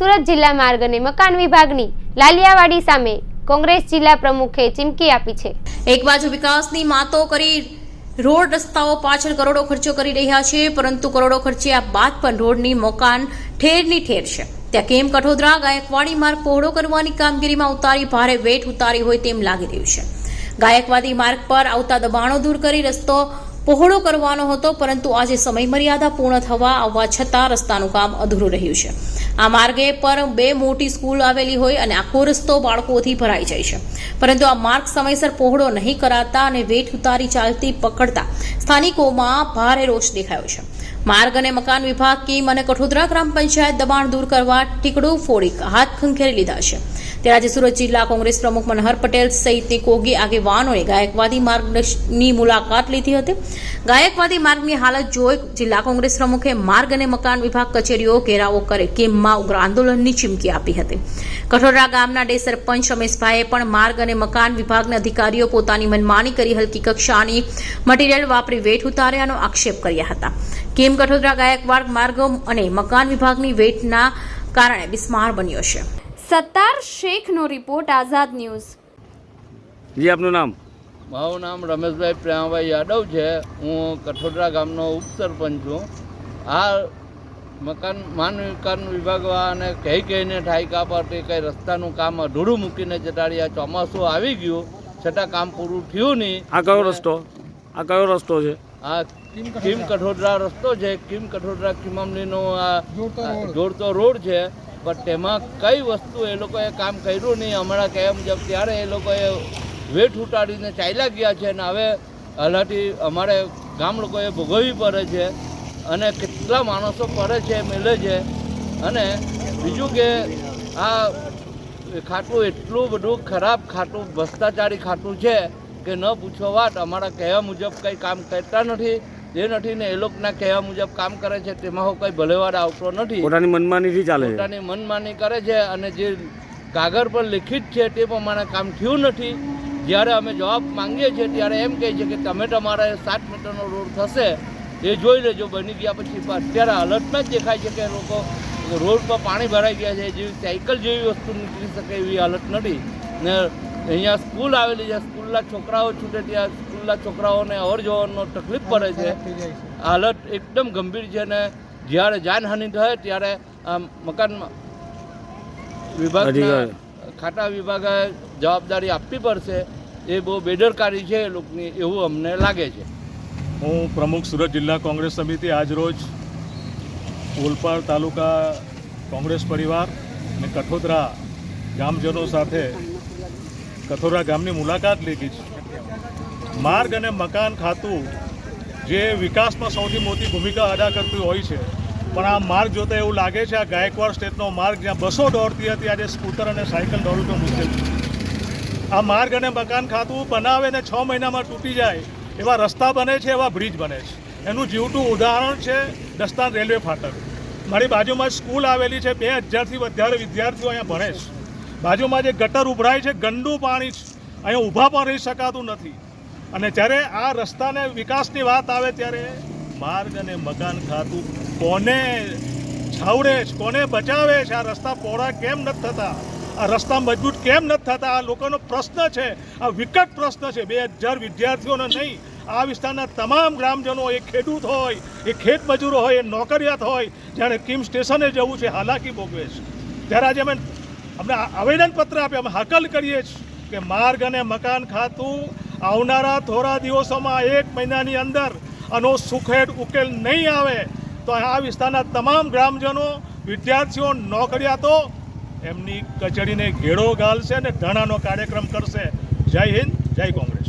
સુરત જિલ્લા માર્ગ અને મકાન વિભાગની લાલિયાવાડી સામે કોંગ્રેસ જિલ્લા પ્રમુખે ચીમકી આપી છે. એક બાજુ વિકાસની માતો કરી રોડ રસ્તાઓ પાછળ કરોડો ખર્ચો કરી રહ્યા છે, પરંતુ કરોડો ખર્ચ્યા બાદ પણ રોડની મકાન ઠેરની ઠેર છે. ત્યાં કેમ કઠોદરા, ગાયકવાડી માર્ગ પહોળો કરવાની કામગીરીમાં ઉતારી ભારે વેઠ ઉતારી હોય તેમ લાગી રહ્યું છે. ગાયકવાડી માર્ગ પર આવતા દબાણો દૂર કરી રસ્તો પહોળો કરવાનો હતો, પરંતુ આજે સમય મર્યાદા પૂર્ણ થવા આવવા છતાં રસ્તાનું કામ અધૂરું રહ્યું છે. આ માર્ગે પર બે મોટી સ્કૂલ આવેલી હોય અને આખો રસ્તો બાળકોથી ભરાઈ જાય છે. પરંતુ આ માર્ગ સમયસર પહોળો નહીં કરાતા અને વેઠ ઉતારી ચાલતી પકડતા સ્થાનિકોમાં ભારે રોષ દેખાયો છે. માર્ગ અને મકાન વિભાગ, કીમ અને કઠોદરા ગ્રામ પંચાયત દબાણ દૂર કરવા ટીકડું ફોડી હાથ ખંખેરી લીધા છે. ત્યારે આજે સુરત જિલ્લા કોંગ્રેસ પ્રમુખ મનહર પટેલ સહિતની કોગી આગેવાનોએ ગાયકવાદી માર્ગની મુલાકાત લીધી હતી. ગાયકવાદી માર્ગની હાલત જોઈ જિલ્લા કોંગ્રેસ પ્રમુખે માર્ગ અને મકાન વિભાગ કચેરીઓ ઘેરાવો કરે કેમમાં ઉગ્ર આંદોલનની ચીમકી આપી હતી. કઠોરા ગામના ડે સરપંચ રમેશભાઈએ પણ માર્ગ અને મકાન વિભાગના અધિકારીઓ પોતાની મનમાની કરી હલકી કક્ષાની મટીરીયલ વાપરી વેઠ ઉતાર્યાનો આક્ષેપ કર્યા હતા. કેમ કઠોદરા ગાયકવાડ માર્ગ અને મકાન વિભાગની વેઠના કારણે બિસ્માર બન્યો છે? સત્તાર શેખનો રિપોર્ટ આઝાદ ન્યૂઝ. જી આપનું નામ? મારું નામ રમેશભાઈ પ્રેમાભાઈ યાદવ છે. હું કઠોદરા ગામનો ઉપસરપંચ છું. આ મકાન માન વિકાસ અને કહી કહીને ઠાઈકા પર તે કંઈ રસ્તાનું કામ અધૂરું મૂકીને જતા આ ચોમાસું આવી ગયું. છતાં કામ પૂરું થયું નહીં. આ કયો રસ્તો? આ કયો રસ્તો છે? આ કિમ કઠોદરા રસ્તો છે. કિમ કઠોદરા કિમમલીનો આ જોડતો રોડ છે. પણ તેમાં કઈ વસ્તુ એ લોકોએ કામ કર્યું નહીં. હમણાં કહેવા મુજબ ત્યારે એ લોકોએ વેઠ ઉટાડીને ચાલ્યા ગયા છે અને હવે હલાથી અમારે ગામ લોકોએ ભોગવવી પડે છે અને કેટલા માણસો પડે છે, મિલે છે. અને બીજું કે આ ખાટું એટલું બધું ખરાબ ખાટું, ભ્રષ્ટાચારી ખાટું છે કે ન પૂછો વાત. અમારા કહેવા મુજબ કંઈ કામ કરતા નથી. જે નથી ને એ લોકોના કહેવા મુજબ કામ કરે છે તેમાં હું કંઈ ભલેવાડ આવતો નથી. પોતાની મનમાનીથી ચાલે પોતાની મનમાની કરે છે અને જે કાગળ પર લિખિત છે તે પ્રમાણે કામ થયું નથી. જ્યારે અમે જવાબ માંગીએ છીએ ત્યારે એમ કહે છે કે તમે તમારા સાત મીટરનો રોડ થશે એ જોઈ લેજો. બની ગયા પછી અત્યારે હાલતમાં જ દેખાય છે કે લોકો રોડ પર પાણી ભરાઈ ગયા છે. જેવી સાયકલ જેવી વસ્તુ નીકળી શકે એવી હાલત નથી. ને અહીંયા સ્કૂલ આવેલી છે. સ્કૂલના છોકરાઓ છૂટે ત્યાં સ્કૂલના છોકરાઓને અવર જવરનો તકલીફ પડે છે. હાલત એકદમ ગંભીર છે ને જ્યારે જાનહાનિ થાય ત્યારે મકાન વિભાગ. ખાતા વિભાગે જવાબદારી આપવી પડશે. એ બહુ બેદરકારી છે એ લોકોની એવું અમને લાગે છે. હું પ્રમુખ સુરત જિલ્લા કોંગ્રેસ સમિતિ આજરોજ ઓલપાડ તાલુકા કોંગ્રેસ પરિવાર અને કઠોદરા ગામજનો સાથે કઠોરા ગામની મુલાકાત લીધી છે. માર્ગ અને મકાન ખાતું જે વિકાસમાં સૌથી મોટી ભૂમિકા અદા કરતું હોય છે. પણ આ માર્ગ જોતા એવું લાગે છે આ ગાયકવાડ સ્ટેટનો માર્ગ જ્યાં બસો દોડતી હતી, આજે સ્કૂટર અને સાયકલ દોડવું તો મુશ્કેલ છે. આ માર્ગ અને મકાન ખાતું બનાવે ને છ મહિનામાં તૂટી જાય, એવા રસ્તા બને છે, એવા બ્રિજ બને છે. એનું જીવતું ઉદાહરણ છે દસ્તાન રેલવે ફાટક. મારી બાજુમાં સ્કૂલ આવેલી છે, બે હજારથી વધારે વિદ્યાર્થીઓ અહીંયા ભણે છે. બાજુમાં જે ગટર ઉભરાય છે, ગંદુ પાણી છે, અહીંયા ઊભા પણ રહી શકાતું નથી. અને જ્યારે આ રસ્તાને વિકાસની વાત આવે ત્યારે માર્ગ અને મકાન ખાતું કોને છાવડે છે, કોને બચાવે છે? આ રસ્તા પહોળા કેમ નથી થતા? આ રસ્તા મજબૂત કેમ નથી થતા? આ લોકોનો પ્રશ્ન છે, આ વિકટ પ્રશ્ન છે. બે હજાર વિદ્યાર્થીઓનો નહીં, આ વિસ્તારના તમામ ગ્રામજનો, એ ખેડૂત હોય, એ ખેત મજૂરો હોય, એ નોકરિયાત હોય જ્યારે કિમ સ્ટેશને જવું છે, હાલાકી ભોગવે છે. ત્યારે આજે અમે અમને આવેદનપત્ર આપ્યા, અમે હાકલ કરીએ છીએ કે માર્ગ અને મકાન ખાતું આવનારા થોડા દિવસોમાં એક મહિનાની અંદર આનો સુખેડ ઉકેલ નહીં આવે, તો આ વિસ્તારના તમામ ગ્રામજનો, વિદ્યાર્થીઓ નોકરિયાતો એમની કચેરીને ઘેડો ગાલશે અને ધરણાનો કાર્યક્રમ કરશે. જય હિન્દ, જય કોંગ્રેસ.